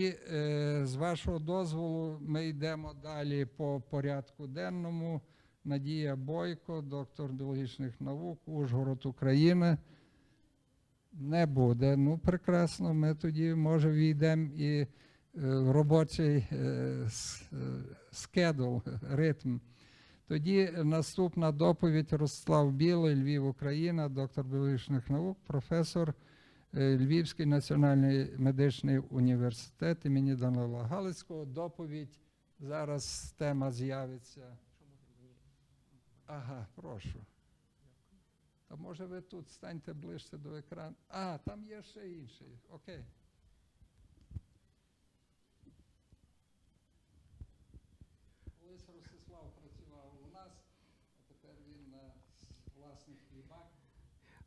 І е, з вашого дозволу ми йдемо далі по порядку денному. Надія Бойко, доктор біологічних наук, Ужгород, Україна. Не буде. Ну, прекрасно. Ми тоді, може, війдемо і е, в робочий е, с- скедул, ритм. Тоді наступна доповідь Ростислав Білий, Львів, Україна, доктор біологічних наук, професор Львівський національний медичний університет імені Данила Галицького. Доповідь зараз тема з'явиться. Ага, прошу. Та може ви тут станьте ближче до екрану. А, там є ще інший. Окей. Колись Ростислав працював у нас, а тепер він на власних хлібах.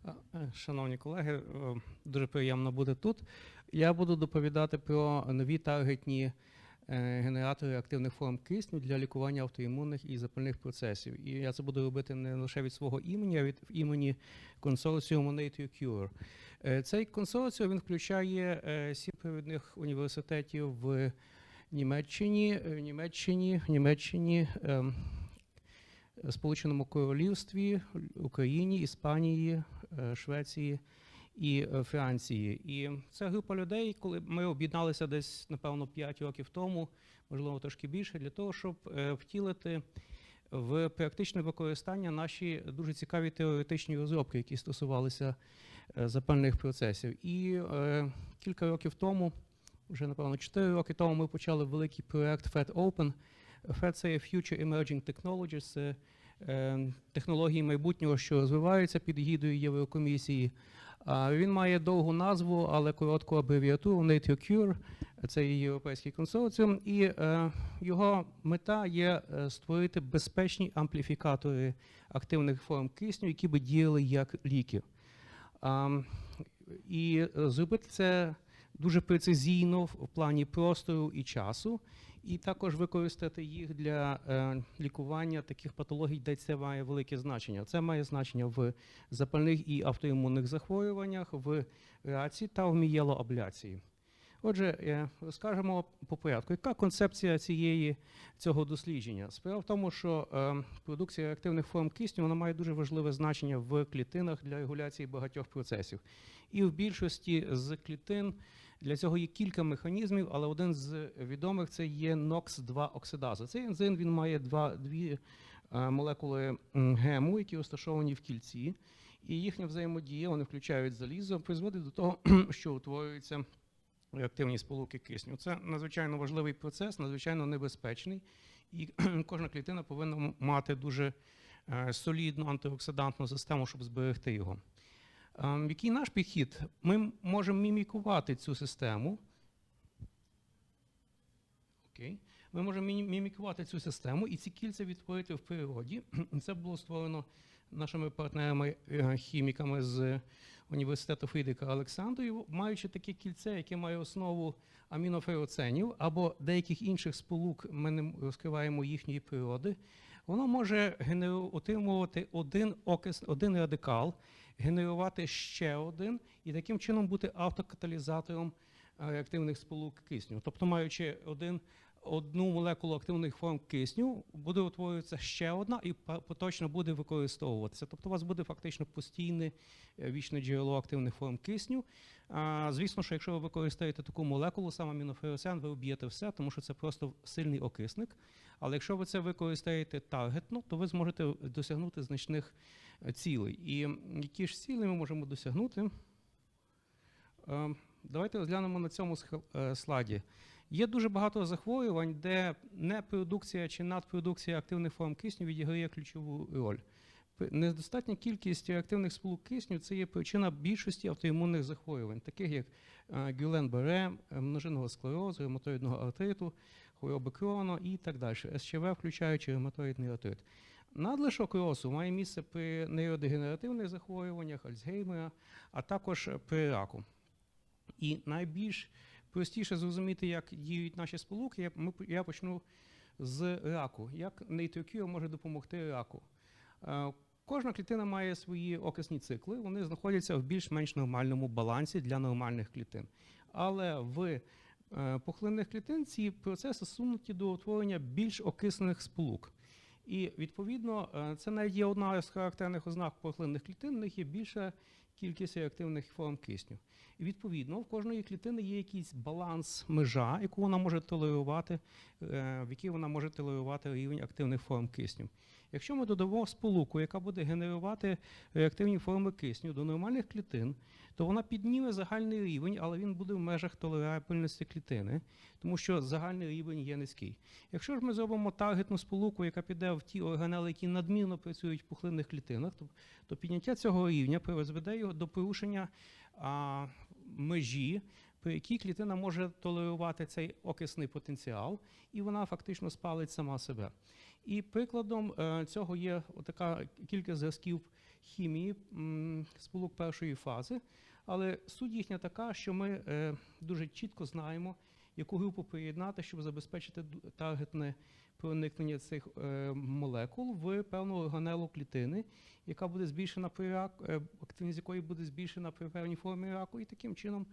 Е, Шановні колеги, е, дуже приємно бути тут. Я буду доповідати про нові таргетні е, генератори активних форм кисню для лікування автоімунних і запальних процесів. І я це буду робити не лише від свого імені, а від імені консорціуму Nature Cure. Е, Цей консорціум він включає е, сім провідних університетів в Німеччині, е, Німеччині, Німеччині. ем, Сполученому Королівстві, Україні, Іспанії, е, Швеції і е, Франції. І це група людей, коли ми об'єдналися десь, напевно, 5 років тому, можливо, трошки більше, для того, щоб е, втілити в практичне використання наші дуже цікаві теоретичні розробки, які стосувалися е, запальних процесів. І е, кілька років тому, вже напевно 4 роки тому, ми почали великий проект FED Open. FED – це Future Emerging Technologies, е, технології майбутнього, що розвиваються під гідою Єврокомісії. Він має довгу назву, але коротку абревіатуру Nature Cure. Це є європейський консорціум, і е, його мета є е, створити безпечні ампліфікатори активних форм кисню, які би діяли як ліки. І е, зробити це дуже прецизійно в плані простору і часу, і також використати їх для е, лікування таких патологій, де це має велике значення. Це має значення в запальних і автоімунних захворюваннях, в реації та в мієлоабляції. Отже, е, розкажемо по порядку. Яка концепція цієї цього дослідження? Справа в тому, що е, продукція реактивних форм кисню вона має дуже важливе значення в клітинах для регуляції багатьох процесів. І в більшості з клітин для цього є кілька механізмів, але один з відомих це є NOX2 оксидаза. Цей ензим він має два, дві е, молекули гему, які розташовані в кільці, і їхня взаємодія, вони включають залізо, призводить до того, що утворюється реактивні сполуки кисню. Це надзвичайно важливий процес, надзвичайно небезпечний, і кожна клітина повинна мати дуже е, солідну антиоксидантну систему, щоб зберегти його. Ем, Який наш підхід? Ми можемо мімікувати цю систему. Окей. Ми можемо мімікувати цю систему і ці кільця відтворити в природі. Це було створено нашими партнерами е, з університету Фрідика Олександрів, маючи таке кільце, яке має основу амінофероценів або деяких інших сполук, ми не розкриваємо їхньої природи. Воно може отримувати один окис, один радикал, генерувати ще один і таким чином бути автокаталізатором реактивних сполук кисню. Тобто, маючи один, одну молекулу активних форм кисню, буде утворюватися ще одна і поточно буде використовуватися. Тобто, у вас буде фактично постійне е, вічне джерело активних форм кисню. А, звісно, що якщо ви використаєте таку молекулу, саме аміноферосен, ви вб'єте все, тому що це просто сильний окисник. Але якщо ви це використаєте таргетно, то ви зможете досягнути значних цілей. І які ж цілі ми можемо досягнути? Е, Давайте розглянемо на цьому е, слайді. Є дуже багато захворювань, де непродукція чи надпродукція активних форм кисню відіграє ключову роль. Недостатня кількість реактивних сполук кисню це є причина більшості автоімунних захворювань, таких як гюлен-баре, множинного склерозу, ревматоїдного артриту, хвороби Крона і так далі. СЧВ, включаючи ревматоїдний артрит. Надлишок росу має місце при нейродегенеративних захворюваннях, Альцгеймера, а також при раку. І найбільш простіше зрозуміти, як діють наші сполуки, я, почну з раку. Як NatureCure може допомогти раку? Е, Кожна клітина має свої окисні цикли, вони знаходяться в більш-менш нормальному балансі для нормальних клітин. Але в е, пухлинних клітин ці процеси сунуті до утворення більш окислених сполук. І відповідно, е, це навіть є одна з характерних ознак пухлинних клітин, в них є більша кількість реактивних форм кисню. І відповідно, в кожної клітини є якийсь баланс межа, яку вона може толерувати, е, в якій вона може толерувати рівень активних форм кисню. Якщо ми додамо сполуку, яка буде генерувати реактивні форми кисню до нормальних клітин, то вона підніме загальний рівень, але він буде в межах толерабельності клітини, тому що загальний рівень є низький. Якщо ж ми зробимо таргетну сполуку, яка піде в ті органели, які надмірно працюють в пухлинних клітинах, то, то підняття цього рівня призведе його до порушення а, межі, при якій клітина може толерувати цей окисний потенціал, і вона фактично спалить сама себе. І прикладом е, цього є така кілька зразків хімії сполук першої фази. Але суть їхня така, що ми е, дуже чітко знаємо, яку групу приєднати, щоб забезпечити таргетне проникнення цих е, молекул в певну органелу клітини, яка буде збільшена при рак, е, активність якої буде збільшена при певній формі раку, і таким чином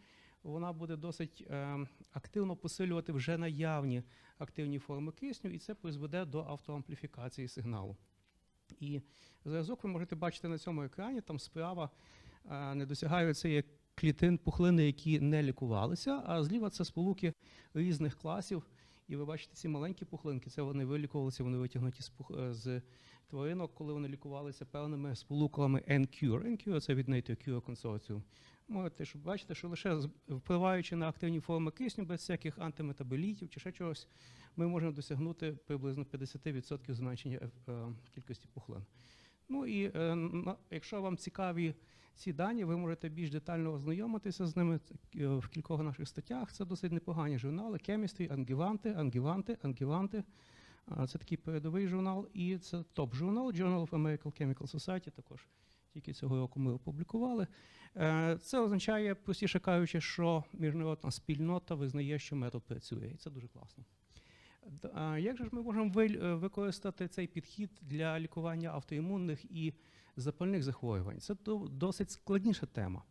вона буде досить е, активно посилювати вже наявні активні форми кисню, і це призведе до автоампліфікації сигналу. І зразок ви можете бачити на цьому екрані, там справа е, не досягають це клітин пухлини, які не лікувалися, а зліва це сполуки різних класів. І ви бачите ці маленькі пухлинки, це вони вилікувалися, вони витягнуті з, пух- е, з тваринок, коли вони лікувалися певними сполуками N-Cure. N-Cure – це від Nature Cure Consortium. Можете щоб бачите, що лише впливаючи на активні форми кисню без всяких антиметаболітів чи ще чогось, ми можемо досягнути приблизно 50% зменшення е, е, кількості пухлин. Ну і е, якщо вам цікаві ці дані, ви можете більш детально ознайомитися з ними в кількох наших статтях. Це досить непогані журнали. Chemistry, Angivante, Angivante, Angivante. А, Це такий передовий журнал, і це топ-журнал Journal of American Chemical Society також. Тільки цього року ми опублікували. Е, Це означає, простіше кажучи, що міжнародна спільнота визнає, що метод працює, і це дуже класно. Як же ж ми можемо е, використати цей підхід для лікування автоімунних і запальних захворювань? Це досить складніша тема.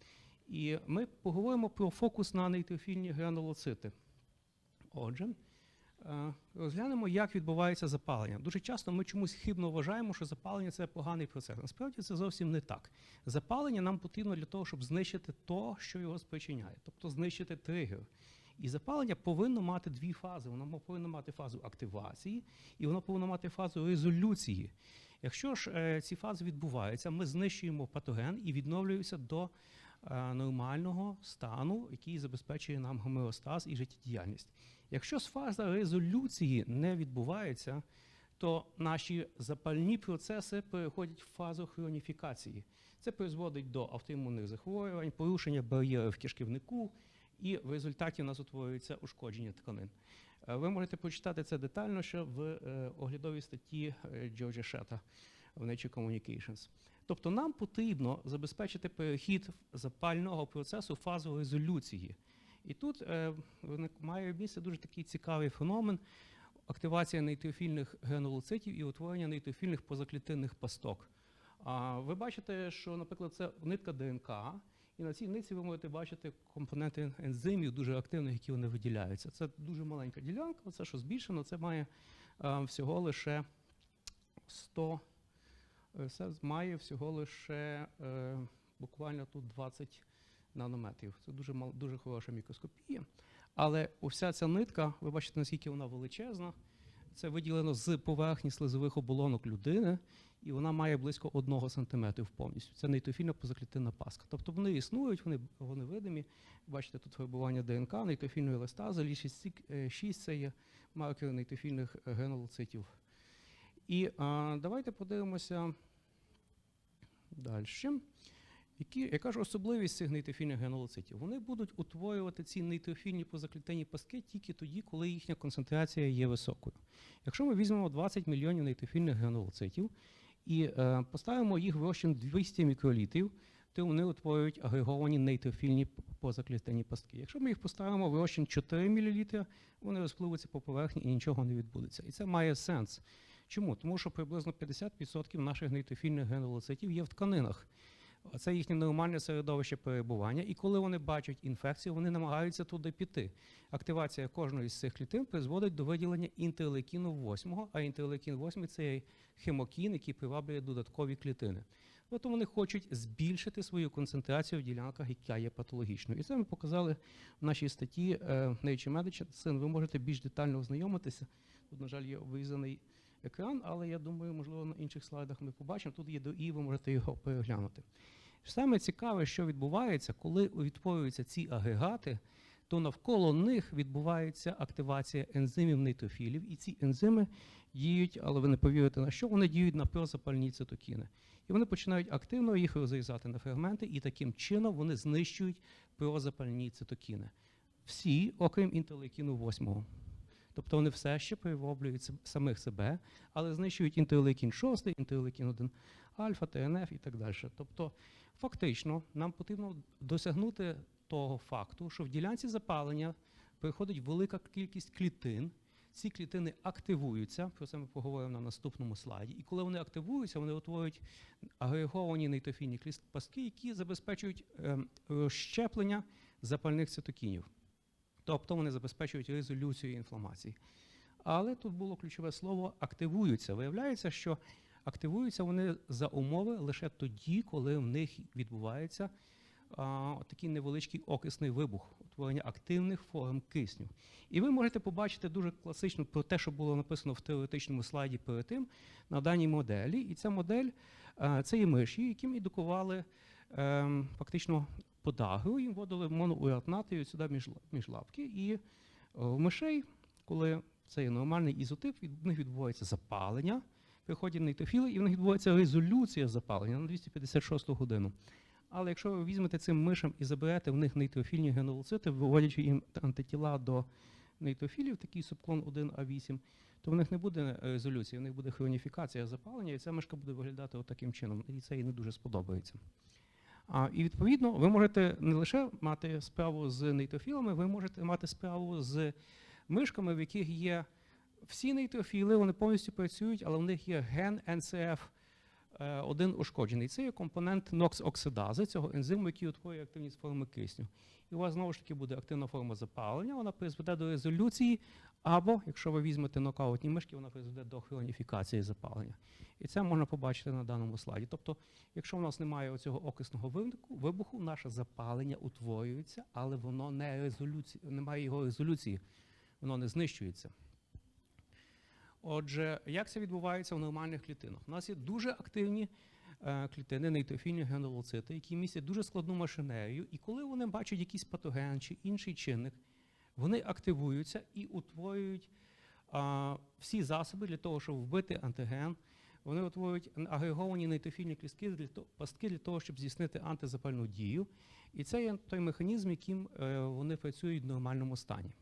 І ми поговоримо про фокус на нейтрофільні гранулоцити. Отже, розглянемо, як відбувається запалення. Дуже часто ми чомусь хибно вважаємо, що запалення це поганий процес. Насправді це зовсім не так. Запалення нам потрібно для того, щоб знищити то, що його спричиняє, тобто знищити тригер. І запалення повинно мати дві фази. Воно повинно мати фазу активації і воно повинно мати фазу резолюції. Якщо ж е, ці фази відбуваються, ми знищуємо патоген і відновлюємося до е, нормального стану, який забезпечує нам гомеостаз і життєдіяльність. Якщо з фаза резолюції не відбувається, то наші запальні процеси переходять в фазу хроніфікації. Це призводить до автоімунних захворювань, порушення бар'єрів в кишківнику, і в результаті у нас утворюється ушкодження тканин. Е, Ви можете прочитати це детально ще в е, оглядовій статті е, Джорджа Шета в Nature Communications. Тобто нам потрібно забезпечити перехід запального процесу в фазу резолюції. І тут е, має місце дуже такий цікавий феномен активація нейтрофільних гранулоцитів і утворення нейтрофільних позаклітинних пасток. А ви бачите, що, наприклад, це нитка ДНК, і на цій нитці ви можете бачити компоненти ензимів дуже активних, які вони виділяються. Це дуже маленька ділянка, це що збільшено, це має е, всього лише 100, е, це має всього лише е, буквально тут 20 нанометрів. Це дуже дуже хороша мікроскопія. Але вся ця нитка, ви бачите, наскільки вона величезна. Це виділено з поверхні слизових оболонок людини, і вона має близько 1 см повністю. Це нейтрофільна позаклітинна паска. Тобто вони існують, вони, вони видимі. Бачите, тут фарбування ДНК, нейтрофільної еластази, лі 6 це є маркер нейтрофільних е, гранулоцитів. І а, давайте подивимося далі. Які, яка ж особливість цих нейтрофільних гранулоцитів? Вони будуть утворювати ці нейтрофільні позаклітинні паски тільки тоді, коли їхня концентрація є високою. Якщо ми візьмемо 20 мільйонів нейтрофільних гранулоцитів і е, поставимо їх в розчин 200 мікролітрів, то вони утворюють агреговані нейтрофільні позаклітинні пастки. Якщо ми їх поставимо в розчин 4 мл, вони розпливуться по поверхні і нічого не відбудеться. І це має сенс. Чому? Тому що приблизно 50% наших нейтрофільних гранулоцитів є в тканинах. Це їхнє нормальне середовище перебування. І коли вони бачать інфекцію, вони намагаються туди піти. Активація кожної з цих клітин призводить до виділення інтерлейкіну 8, а інтерлейкін 8 це хемокін, який приваблює додаткові клітини. Тобто вони хочуть збільшити свою концентрацію в ділянках, яка є патологічною. І це ми показали в нашій статті е, Nature Medicine. Ви можете більш детально ознайомитися. Тут, на жаль, є вирізаний екран, але я думаю, можливо, на інших слайдах ми побачимо. Тут є до і ви можете його переглянути. Саме цікаве, що відбувається, коли відтворюються ці агрегати, то навколо них відбувається активація ензимів нейтрофілів, і ці ензими діють, але ви не повірите на що, вони діють на прозапальні цитокіни. І вони починають активно їх розрізати на фрагменти, і таким чином вони знищують прозапальні цитокіни. Всі, окрім інтерлейкіну 8. Тобто вони все ще привоблюють самих себе, але знищують інтерлейкін 6, інтерлейкін 1 альфа, ТНФ і так далі. Тобто, фактично, нам потрібно досягнути того факту, що в ділянці запалення приходить велика кількість клітин. Ці клітини активуються, про це ми поговоримо на наступному слайді. І коли вони активуються, вони утворюють агреговані нейтрофільні пастки, які забезпечують ем, розщеплення запальних цитокінів. Тобто вони забезпечують резолюцію інфламації. Але тут було ключове слово активуються. Виявляється, що активуються вони за умови лише тоді, коли в них відбувається а, такий невеличкий окисний вибух, утворення активних форм кисню. І ви можете побачити дуже класично про те, що було написано в теоретичному слайді перед тим на даній моделі. І ця модель а, це є миші, яким індукували ем, фактично подагру, їм вводили моноуратнатію сюди між, між лапки. І в мишей, коли це є нормальний ізотип, від них відбувається запалення, приходять нейтрофіли, і в них відбувається резолюція запалення на 256 годину. Але якщо ви візьмете цим мишам і заберете в них нейтрофільні гранулоцити, виводячи їм антитіла до нейтрофілів, такий субклон 1А8, то в них не буде резолюції, в них буде хроніфікація запалення, і ця мишка буде виглядати отаким чином. І це їй не дуже сподобається. А, і відповідно, ви можете не лише мати справу з нейтрофілами, ви можете мати справу з мишками, в яких є всі нейтрофіли, вони повністю працюють, але в них є ген NCF е, один ушкоджений. Це є компонент NOX-оксидази, цього ензиму, який утворює активність форми кисню. І у вас знову ж таки буде активна форма запалення, вона призведе до резолюції, або, якщо ви візьмете нокаутні мишки, вона призведе до хроніфікації запалення. І це можна побачити на даному слайді. Тобто, якщо в нас немає оцього окисного вибуху, наше запалення утворюється, але воно не резолюції, немає його резолюції, воно не знищується. Отже, як це відбувається в нормальних клітинах? У нас є дуже активні е, клітини, нейтрофільні гранулоцити, які містять дуже складну машинерію, і коли вони бачать якийсь патоген чи інший чинник, вони активуються і утворюють а, всі засоби для того, щоб вбити антиген. Вони утворюють агреговані нейтрофільні клістки для того, пастки для того, щоб здійснити антизапальну дію. І це є той механізм, яким е, вони працюють в нормальному стані.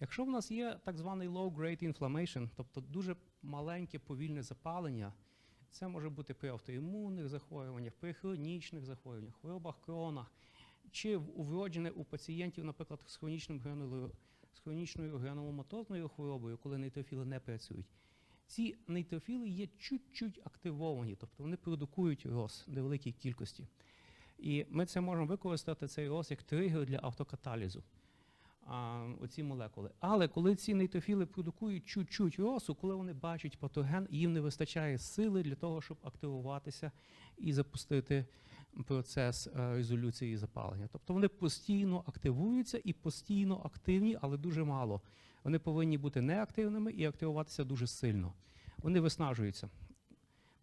Якщо в нас є так званий low-grade inflammation, тобто дуже маленьке повільне запалення, це може бути при автоімунних захворюваннях, при хронічних захворюваннях, хворобах крона, чи вроджене у пацієнтів, наприклад, з хронічним гранулою, з хронічною грануломатозною хворобою, коли нейтрофіли не працюють. Ці нейтрофіли є чуть-чуть активовані, тобто вони продукують роз невеликій кількості. І ми це можемо використати цей роз як тригер для автокаталізу. А, оці молекули. Але коли ці нейтрофіли продукують чуть-чуть росу, коли вони бачать патоген, їм не вистачає сили для того, щоб активуватися і запустити процес е, резолюції запалення. Тобто вони постійно активуються і постійно активні, але дуже мало. Вони повинні бути неактивними і активуватися дуже сильно. Вони виснажуються,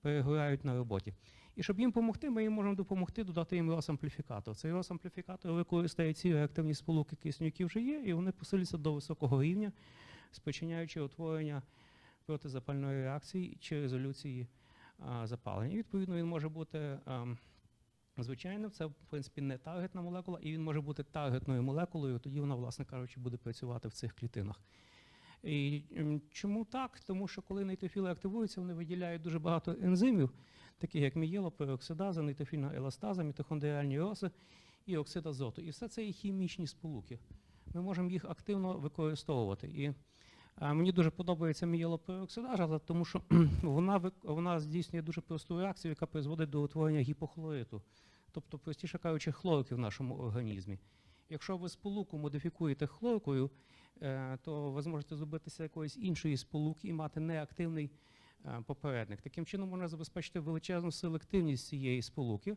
перегорають на роботі. І щоб їм допомогти, ми їм можемо допомогти додати їм рос-ампліфікатор. Цей рос-ампліфікатор використає ці реактивні сполуки кисню, які вже є, і вони посиляться до високого рівня, спричиняючи утворення протизапальної реакції чи резолюції а, запалення. І відповідно він може бути ем, звичайним, це в принципі не таргетна молекула, і він може бути таргетною молекулою, тоді вона, власне кажучи, буде працювати в цих клітинах. І чому так? Тому що коли нейтрофіли активуються, вони виділяють дуже багато ензимів, таких як мієлопероксидаза, нейтрофільна еластаза, мітохондріальні роси і оксид азоту. І все це є хімічні сполуки. Ми можемо їх активно використовувати. І мені дуже подобається мієлопероксидаза, тому що вона, вона здійснює дуже просту реакцію, яка призводить до утворення гіпохлориту тобто, простіше кажучи, хлорки в нашому організмі. Якщо ви сполуку модифікуєте хлоркою, е, то ви зможете зробитися якоїсь іншої сполуки і мати неактивний е, попередник. Таким чином можна забезпечити величезну селективність цієї сполуки.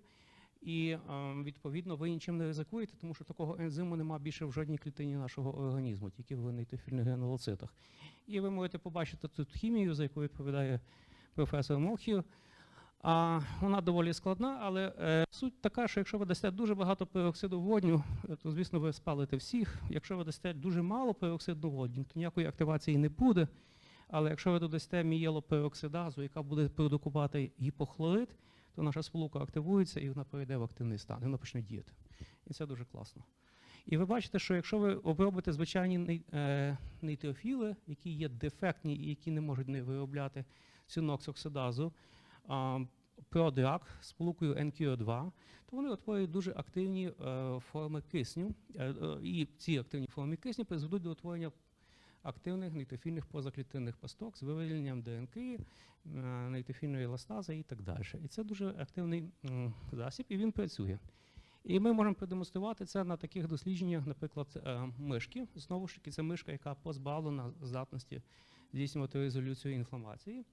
І е, відповідно ви нічим не ризикуєте, тому що такого ензиму немає більше в жодній клітині нашого організму, тільки в нейтрофільних гранулоцитах. І ви можете побачити тут хімію, за яку відповідає професор Мохів. А вона доволі складна, але е, суть така, що якщо ви дасте дуже багато пероксиду водню, е, то звісно ви спалите всіх. Якщо ви дасте дуже мало пероксиду водню, то ніякої активації не буде. Але якщо ви додасте мієлопероксидазу, яка буде продукувати гіпохлорид, то наша сполука активується і вона перейде в активний стан, і вона почне діяти. І це дуже класно. І ви бачите, що якщо ви обробите звичайні нейтрофіли, які є дефектні і які не можуть не виробляти синоксоксидазу, а, продиак з сполукою NQ2, то вони утворюють дуже активні е, форми кисню. Е, е, і ці активні форми кисню призведуть до утворення активних нейтрофільних позаклітинних пасток з вивільненням ДНК, е, нейтрофільної еластази і так далі. І це дуже активний засіб, і він працює. І ми можемо продемонструвати це на таких дослідженнях, наприклад, е, мишки. Знову ж таки, це мишка, яка позбавлена здатності здійснювати резолюцію інфламації,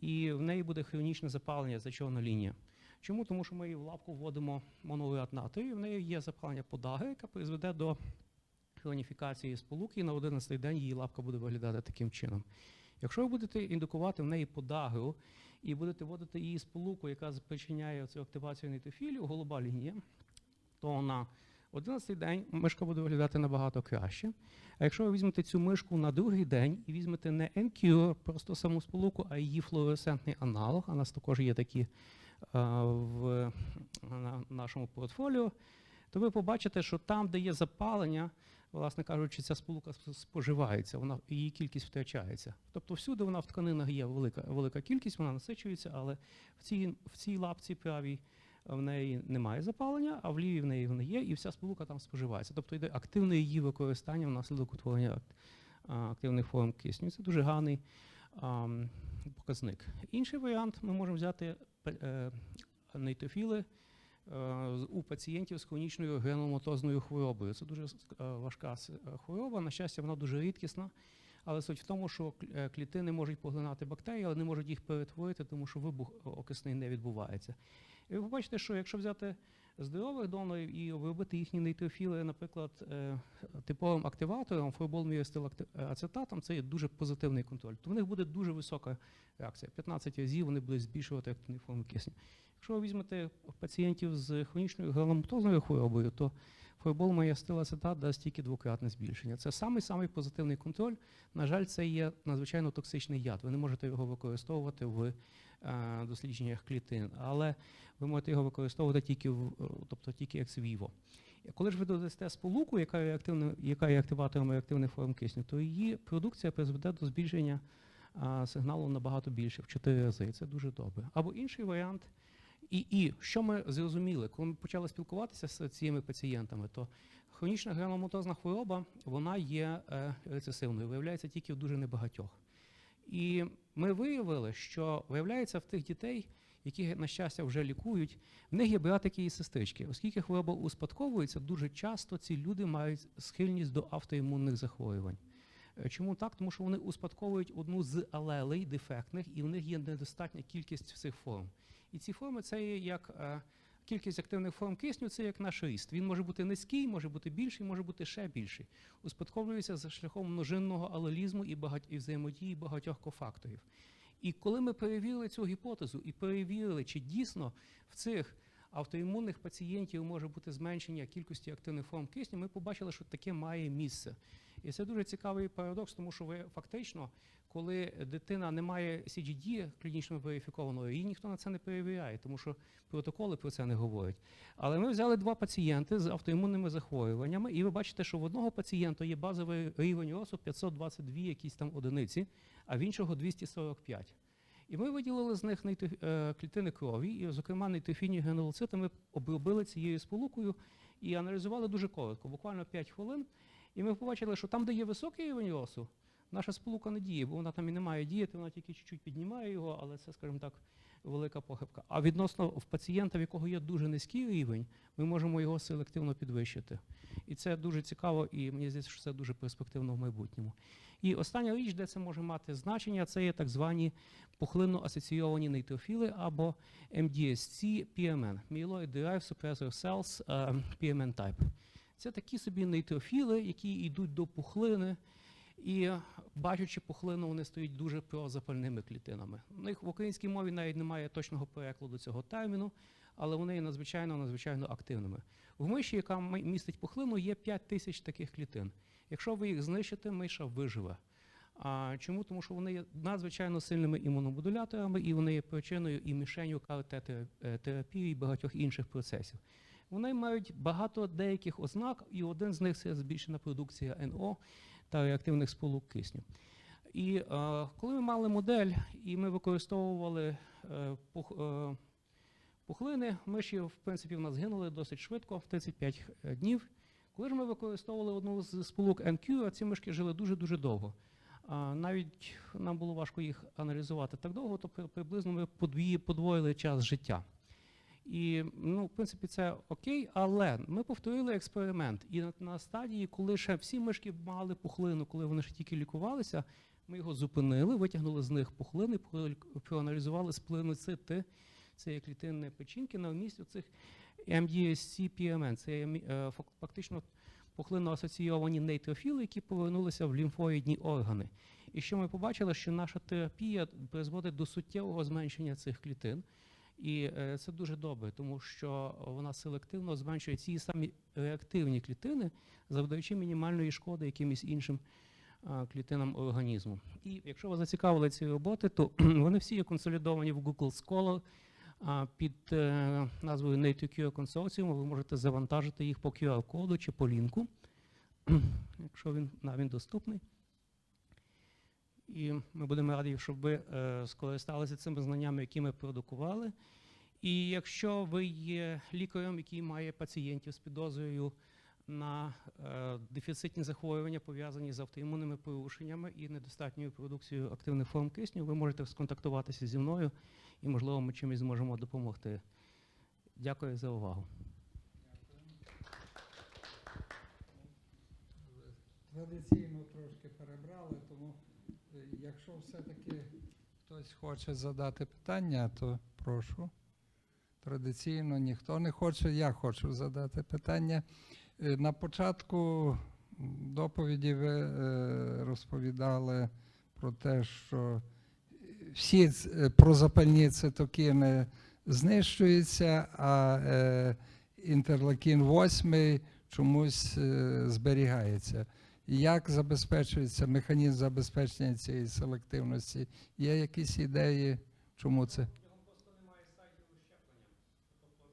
і в неї буде хронічне запалення зачовна лінія. Чому? Тому що ми її в лапку вводимо монолеат і в неї є запалення подаги, яке призведе до хроніфікації сполуки, і на 11 день її лапка буде виглядати таким чином. Якщо ви будете індукувати в неї подагру і будете вводити її сполуку, яка спричиняє цю активацію нейтрофілів, голуба лінія, то на 11-й день мишка буде виглядати набагато краще. А якщо ви візьмете цю мишку на другий день і візьмете не NQ, просто саму сполуку, а її флуоресцентний аналог, а нас також є такі а, в на нашому портфоліо, то ви побачите, що там, де є запалення, власне кажучи, ця сполука споживається, вона її кількість втрачається. Тобто всюди вона в тканинах є велика, велика кількість, вона насичується, але в цій, в цій лапці правій в неї немає запалення, а в лівій в неї вона є, і вся сполука там споживається. Тобто йде активне її використання внаслідок утворення активних форм кисню. Це дуже гарний ам, показник. Інший варіант ми можемо взяти е, нейтрофіли е, у пацієнтів з хронічною грануломатозною хворобою. Це дуже е, важка е, хвороба. На щастя, вона дуже рідкісна. Але суть в тому, що е, клітини можуть поглинати бактерії, але не можуть їх перетворити, тому що вибух е, окисний не відбувається. І ви побачите, що якщо взяти здорових донорів і обробити їхні нейтрофіли, наприклад, е, типовим активатором, фурболміостилацетатом, це є дуже позитивний контроль, то в них буде дуже висока реакція. 15 разів вони будуть збільшувати активні форми кисню. Якщо ви візьмете пацієнтів з хронічною грануломатозною хворобою, то фурболміостилацетат дасть тільки двократне збільшення. Це самий самий позитивний контроль. На жаль, це є надзвичайно токсичний яд. Ви не можете його використовувати в е, дослідженнях клітин, але ви можете його використовувати тільки в, е, тобто тільки екс віво. Коли ж ви додасте сполуку, яка є, яка є активатором реактивних форм кисню, то її продукція призведе до збільшення сигналу набагато більше, в 4 рази. Це дуже добре. Або інший варіант. І, і що ми зрозуміли, коли ми почали спілкуватися з цими пацієнтами, то хронічна грануломатозна хвороба вона є е, рецесивною, виявляється тільки в дуже небагатьох. І ми виявили, що виявляється в тих дітей, які, на щастя, вже лікують, в них є братики і сестрички. Оскільки хвороба успадковується, дуже часто ці люди мають схильність до автоімунних захворювань. Е, Чому так? Тому що вони успадковують одну з алелей дефектних, і в них є недостатня кількість цих форм. І ці форми це є як е, кількість активних форм кисню, це як наш ріст. Він може бути низький, може бути більший, може бути ще більший. Успадковується за шляхом множинного алелізму і, багать, і взаємодії багатьох кофакторів. І коли ми перевірили цю гіпотезу і перевірили, чи дійсно в цих автоімунних пацієнтів може бути зменшення кількості активних форм кисню, ми побачили, що таке має місце. І це дуже цікавий парадокс, тому що ви фактично, коли дитина не має CGD клінічно верифікованого, її ніхто на це не перевіряє, тому що протоколи про це не говорять. Але ми взяли два пацієнти з автоімунними захворюваннями, і ви бачите, що в одного пацієнта є базовий рівень росу 522 якісь там одиниці, а в іншого 245. І ми виділили з них е, клітини крові, і, зокрема, нейтрофінні гранулоцити ми обробили цією сполукою і аналізували дуже коротко, буквально 5 хвилин. І ми побачили, що там, де є високий рівень росу, наша сполука не діє, бо вона там і не має діяти, вона тільки чуть-чуть піднімає його, але це, скажімо так, велика похибка. А відносно в пацієнта, в якого є дуже низький рівень, ми можемо його селективно підвищити. І це дуже цікаво, і мені здається, що це дуже перспективно в майбутньому. І остання річ, де це може мати значення, це є так звані пухлинно асоційовані нейтрофіли або MDSC PMN – Myeloid Derived Suppressor Cells PMN Type. Це такі собі нейтрофіли, які йдуть до пухлини, і бачачи пухлину, вони стають дуже прозапальними клітинами. У них в українській мові навіть немає точного перекладу цього терміну, але вони є надзвичайно надзвичайно активними. В миші, яка містить пухлину, є 5 тисяч таких клітин. Якщо ви їх знищите, миша виживе. А чому? Тому що вони є надзвичайно сильними імуномодуляторами, і вони є причиною і мішенью КРТ-терапії і багатьох інших процесів. Вони мають багато деяких ознак, і один з них це збільшена продукція НО та реактивних сполук кисню. І е, коли ми мали модель, і ми використовували е, пух, е, пухлини, миші, в принципі, в нас гинули досить швидко, в 35 днів. Коли ж ми використовували одну з сполук NQ, а ці мишки жили дуже-дуже довго. А, навіть нам було важко їх аналізувати так довго, то приблизно ми подвоїли час життя. І, ну, в принципі, це окей, але ми повторили експеримент. І на, на стадії, коли ще всі мишки мали пухлину, коли вони ще тільки лікувалися, ми його зупинили, витягнули з них пухлини, проаналізували сплиноцити, це є клітинні печінки на вмісті цих MDSC PMN. Це е, фактично пухлинно асоційовані нейтрофіли, які повернулися в лімфоїдні органи. І що ми побачили, що наша терапія призводить до суттєвого зменшення цих клітин. І е, це дуже добре, тому що вона селективно зменшує ці самі реактивні клітини, завдаючи мінімальної шкоди якимось іншим клітинам організму. І якщо вас зацікавили ці роботи, то вони всі є консолідовані в Google Scholar під е, назвою NatureCure Consortium. Ви можете завантажити їх по QR-коду чи по лінку, якщо він, він доступний. І ми будемо раді, щоб ви е, скористалися цими знаннями, які ми продукували. І якщо ви є лікарем, який має пацієнтів з підозрою на е, дефіцитні захворювання, пов'язані з автоімунними порушеннями і недостатньою продукцією активних форм кисню, ви можете сконтактуватися зі мною і, можливо, ми чимось зможемо допомогти. Дякую за увагу. Традиційно трошки перебрали, тому якщо все-таки хтось хоче задати питання, то прошу. Традиційно ніхто не хоче, я хочу задати питання. Е, На початку доповіді ви е, розповідали про те, що всі е, прозапальні цитокіни знищуються, а інтерлакін 8 чомусь зберігається. Як забезпечується механізм забезпечення цієї селективності? Є якісь ідеї, чому це? Це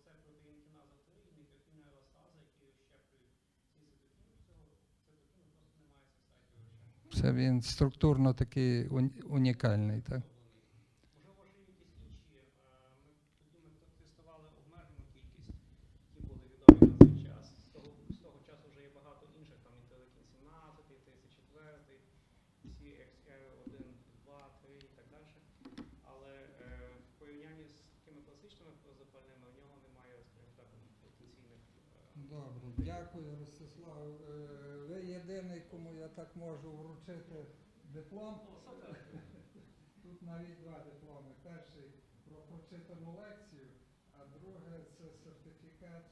протеїн кіназа 3 і нікотина які розщеплюють ці цитокіни. Цього просто немає цих сайтів. Це він структурно такий уні- унікальний, так? Можливо, ще є якісь інші. е, Ми тоді ми тут тестували обмежену кількість, які були відомі на цей час. З того, з того часу вже є багато інших, там інтелектін 17, 34, CXR1, 2, 3 і так далі. Але е, в порівнянні з такими класичними прозапальними, в нього немає, скажімо так, потенційних. е, Добре, дякую, Ростислав. Е, Ви єдиний, кому я так можу вручити диплом. Тут навіть два дипломи. Перший про прочитану лекцію, а друге це сертифікат,